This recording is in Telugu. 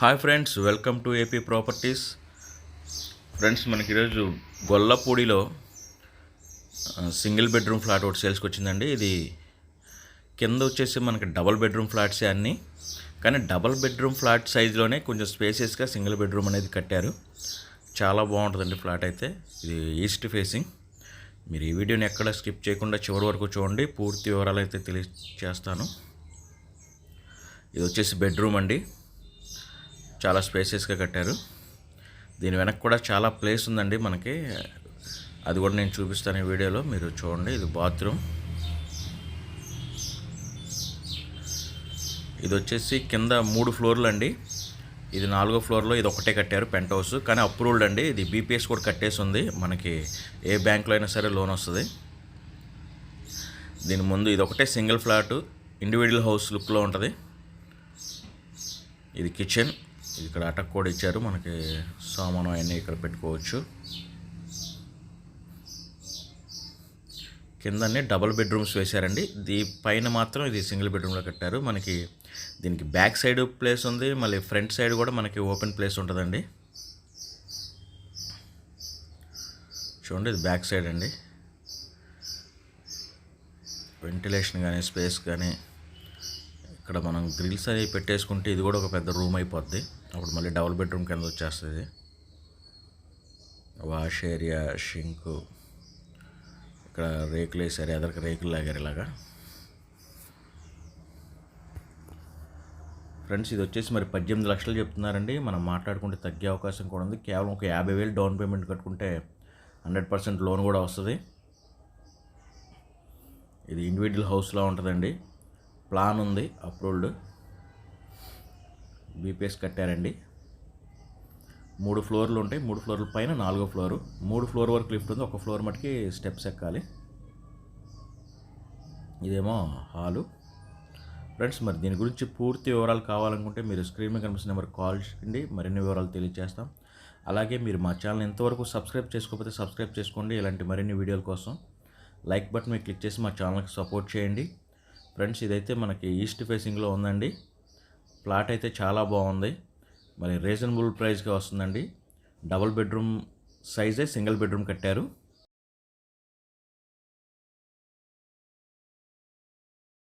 Hi friends welcome to AP properties. Friends మనకి ఈరోజు గొల్లపూడిలో సింగిల్ బెడ్రూమ్ ఫ్లాట్ ఒకటి సేల్స్కి వచ్చిందండి. ఇది కింద వచ్చేసి మనకి డబల్ బెడ్రూమ్ ఫ్లాట్సే అన్నీ. కానీ డబల్ బెడ్రూమ్ ఫ్లాట్ సైజులోనే కొంచెం స్పేసెస్గా సింగిల్ బెడ్రూమ్ అనేది కట్టారు. చాలా బాగుంటుందండి ఫ్లాట్ అయితే. ఇది ఈస్ట్ ఫేసింగ్. మీరు ఈ వీడియోని ఎక్కడ స్కిప్ చేయకుండా చివరి వరకు చూడండి. పూర్తి వివరాలు అయితే తెలియజేస్తాను ఇది వచ్చేసి బెడ్రూమ్ అండి. చాలా స్పేసెస్గా కట్టారు. దీని వెనక కూడా చాలా ప్లేస్ ఉందండి మనకి. అది కూడా నేను చూపిస్తాను ఈ వీడియోలో. మీరు చూడండి ఇది బాత్రూమ్ ఇది వచ్చేసి కింద మూడు ఫ్లోర్లు అండి. ఇది నాలుగో ఫ్లోర్లో ఇది ఒకటే కట్టారు పెంట్ హౌస్ కానీ అప్రూవ్డ్ అండి. ఇది బీపీఎస్ కూడా కట్టేసి ఉంది. మనకి ఏ బ్యాంక్లో అయినా సరే లోన్ వస్తుంది. దీని ముందు ఇది ఒకటే సింగిల్ ఫ్లాట్ ఇండివిజువల్ హౌస్ లుక్లో ఉంటుంది. ఇది కిచెన్ ఇక్కడ అటక్ కూడా ఇచ్చారు. మనకి సామాను అవన్నీ ఇక్కడ పెట్టుకోవచ్చు. కిందనే డబుల్ బెడ్రూమ్స్ వేశారండి. దీ పైన మాత్రం ఇది సింగిల్ బెడ్రూమ్లో కట్టారు. మనకి దీనికి బ్యాక్ సైడ్ ప్లేస్ ఉంది. మళ్ళీ ఫ్రంట్ సైడ్ కూడా మనకి ఓపెన్ ప్లేస్ ఉంటుందండి. చూడండి ఇది బ్యాక్ సైడ్ అండి. వెంటిలేషన్ కానీ స్పేస్ కానీ ఇక్కడ మనం గ్రిల్స్ అవి పెట్టేసుకుంటే ఇది కూడా ఒక పెద్ద రూమ్ అయిపోద్ది. అప్పుడు మళ్ళీ డబుల్ బెడ్రూమ్ కింద వచ్చేస్తుంది. వాష్ ఏరియా షింక్ ఇక్కడ రేకులు వేసారు ఎదరికి రేకులు లాగారు ఇలాగా. ఫ్రెండ్స్ ఇది వచ్చేసి మరి పద్దెనిమిది లక్షలు చెప్తున్నారండి. మనం మాట్లాడుకుంటే తగ్గే అవకాశం కూడా ఉంది. కేవలం ఒక యాభై వేలు డౌన్ పేమెంట్ కట్టుకుంటే హండ్రెడ్ పర్సెంట్ లోన్ కూడా వస్తుంది. ఇది ఇండివిజువల్ హౌస్లో ఉంటుందండి. ప్లాన్ ఉంది అప్రూవ్డ్. బీపీఎస్ కట్టారండి. మూడు ఫ్లోర్లు ఉంటాయి మూడు ఫ్లోర్ల పైన నాలుగో ఫ్లోరు. మూడు ఫ్లోర్ వరకు లిఫ్ట్ ఉంది ఒక ఫ్లోర్ మటుకి స్టెప్స్ ఎక్కాలి. ఇదేమో హాలు. ఫ్రెండ్స్ మరి దీని గురించి పూర్తి వివరాలు కావాలనుకుంటే మీరు స్క్రీన్ మీద కనిపిస్తున్న నెంబర్ కాల్ చేయండి మరిన్ని వివరాలు తెలియజేస్తాం. అలాగే మీరు మా ఛానల్ ఎంతవరకు సబ్స్క్రైబ్ చేసుకోకపోతే సబ్స్క్రైబ్ చేసుకోండి ఇలాంటి మరిన్ని వీడియోల కోసం. లైక్ బటన్ మీరు క్లిక్ చేసి మా ఛానల్కి సపోర్ట్ చేయండి. ఫ్రెండ్స్ ఇదైతే మనకి ఈస్ట్ ఫేసింగ్లో ఉందండి. ప్లాట్ అయితే చాలా బాగుంది. మరి రీజనబుల్ ప్రైస్గా వస్తుందండి. డబుల్ బెడ్రూమ్ సైజే సింగిల్ బెడ్రూమ్ కట్టారు.